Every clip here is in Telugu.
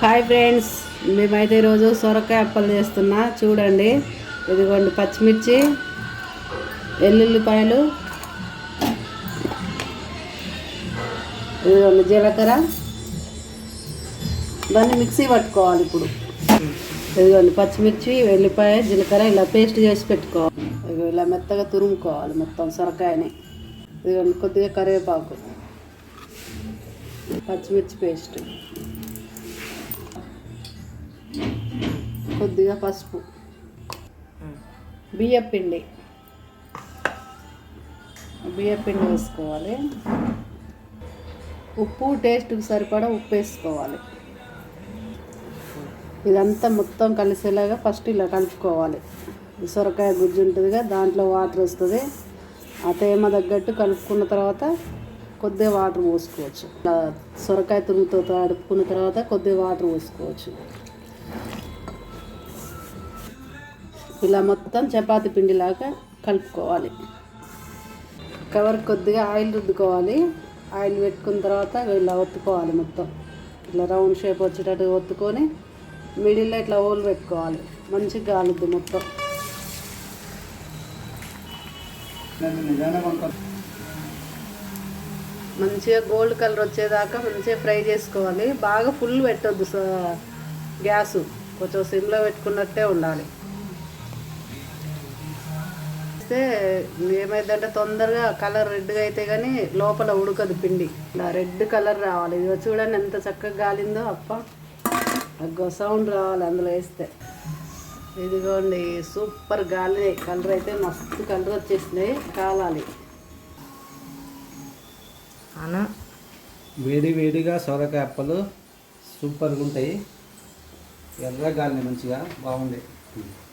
హాయ్ ఫ్రెండ్స్ మేమైతే ఈరోజు సొరకాయ అప్పలు చేస్తున్నా. చూడండి ఇదిగోండి పచ్చిమిర్చి ఎల్లుల్లిపాయలు ఇదిగోండి జీలకర్ర. దాన్ని మిక్సీ పట్టుకోవాలి ఇప్పుడు. ఇదిగోండి పచ్చిమిర్చి వెల్లిపాయ జీలకర్ర ఇలా పేస్ట్ చేసి పెట్టుకోవాలి. ఇదిగో ఇలా మెత్తగా తురుముకోవాలి మొత్తం సొరకాయని. ఇదిగోండి కొద్దిగా కరివేపాకు. పచ్చిమిర్చి పేస్ట్. కొద్దిగా పసుపు. బియ్యపిండి పిండి. పిండి వేసుకోవాలి. ఉప్పు టేస్ట్కి సరిపడా ఉప్పు వేసుకోవాలి. ఇదంతా మొత్తం కలిసేలాగా ఫస్ట్ ఇలా కలుపుకోవాలి. సొరకాయ గుజ్జు ఉంటుందిగా దాంట్లో వాటర్ వస్తుంది. ఆ తేమ తగ్గట్టు కలుపుకున్న తర్వాత కొద్దిగా వాటర్ పోసుకోవచ్చు. సొరకాయ తురుగుతో తడుపుకున్న తర్వాత కొద్దిగా వాటర్ పోసుకోవచ్చు. ఇలా మొత్తం చపాతీ పిండిలాగా కలుపుకోవాలి. కవర్ కొద్దిగా ఆయిల్ రుద్దుకోవాలి. ఆయిల్ పెట్టుకున్న తర్వాత ఇలా ఒత్తుకోవాలి మొత్తం. ఇట్లా రౌండ్ షేప్ వచ్చేటట్టు ఒత్తుకొని మిడిల్లో ఇట్లా హోల్ పెట్టుకోవాలి. మంచిగా కాలుద్ది మొత్తం. మంచిగా గోల్డ్ కలర్ వచ్చేదాకా మంచిగా ఫ్రై చేసుకోవాలి. బాగా ఫుల్ పెట్టొద్దు గ్యాసు. కొంచెం సిమ్లో పెట్టుకున్నట్టే ఉండాలి. చేస్తే ఏమైందంటే తొందరగా కలర్ రెడ్గా అయితే కానీ లోపల ఉడకదు పిండి. ఇలా రెడ్ కలర్ రావాలి. ఇదిగో చూడండి ఎంత చక్కగా గాలిందో అప్ప. అగ్గో సౌండ్ రావాలి అందులో వేస్తే. ఇదిగోండి సూపర్ గాలి. కలర్ అయితే మస్తు కలర్ వచ్చేసినాయి. కాలాలి. అనా. వేడి వేడిగా సొరకాయ అప్పలు సూపర్గా ఉంటాయి. ఎర్ర గాలిని మంచిగా బాగుంది బా. బా.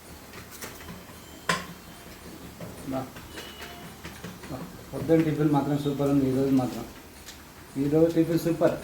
పొద్దున్న టిఫిన్ మాత్రం సూపర్ ఉంది ఈరోజు మాత్రం. ఈరోజు టిఫిన్ సూపర్.